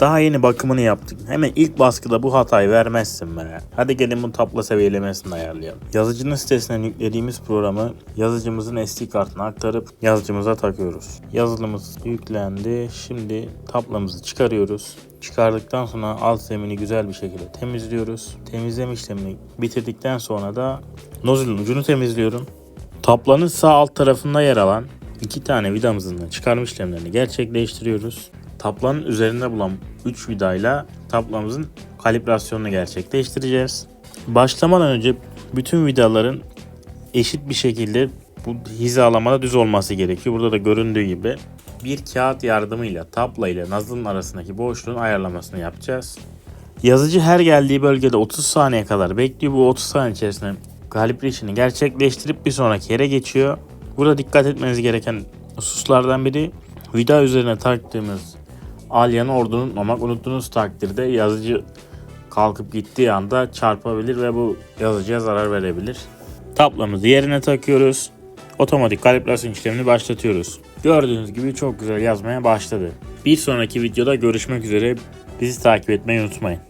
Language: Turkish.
Daha yeni bakımını yaptık. Hemen ilk baskıda bu hatayı vermezsin be. Hadi gelin bunu tapla seviyelemesini ayarlayalım. Yazıcının sitesinden yüklediğimiz programı yazıcımızın SD kartına aktarıp yazıcımıza takıyoruz. Yazılımız yüklendi. Şimdi taplamızı çıkarıyoruz. Çıkardıktan sonra alt zemini güzel bir şekilde temizliyoruz. Temizleme işlemini bitirdikten sonra da nozulun ucunu temizliyorum. Taplanın sağ alt tarafında yer alan iki tane vidamızın da çıkarma işlemlerini gerçekleştiriyoruz. Taplanın üzerinde bulan 3 vidayla taplamızın kalibrasyonunu gerçekleştireceğiz. Başlamadan önce bütün vidaların eşit bir şekilde bu hizalamada düz olması gerekiyor. Burada da göründüğü gibi bir kağıt yardımıyla tapla ile nazılın arasındaki boşluğun ayarlamasını yapacağız. Yazıcı her geldiği bölgede 30 saniye kadar bekliyor. Bu 30 saniye içerisinde calibration'ı gerçekleştirip bir sonraki yere geçiyor. Burada dikkat etmeniz gereken hususlardan biri vida üzerine taktığımız alyanı orada unutmamak. Unuttuğunuz takdirde yazıcı kalkıp gittiği anda çarpabilir ve bu yazıcıya zarar verebilir. Taplamızı yerine takıyoruz. Otomatik kalibrasyon işlemini başlatıyoruz. Gördüğünüz gibi çok güzel yazmaya başladı. Bir sonraki videoda görüşmek üzere. Bizi takip etmeyi unutmayın.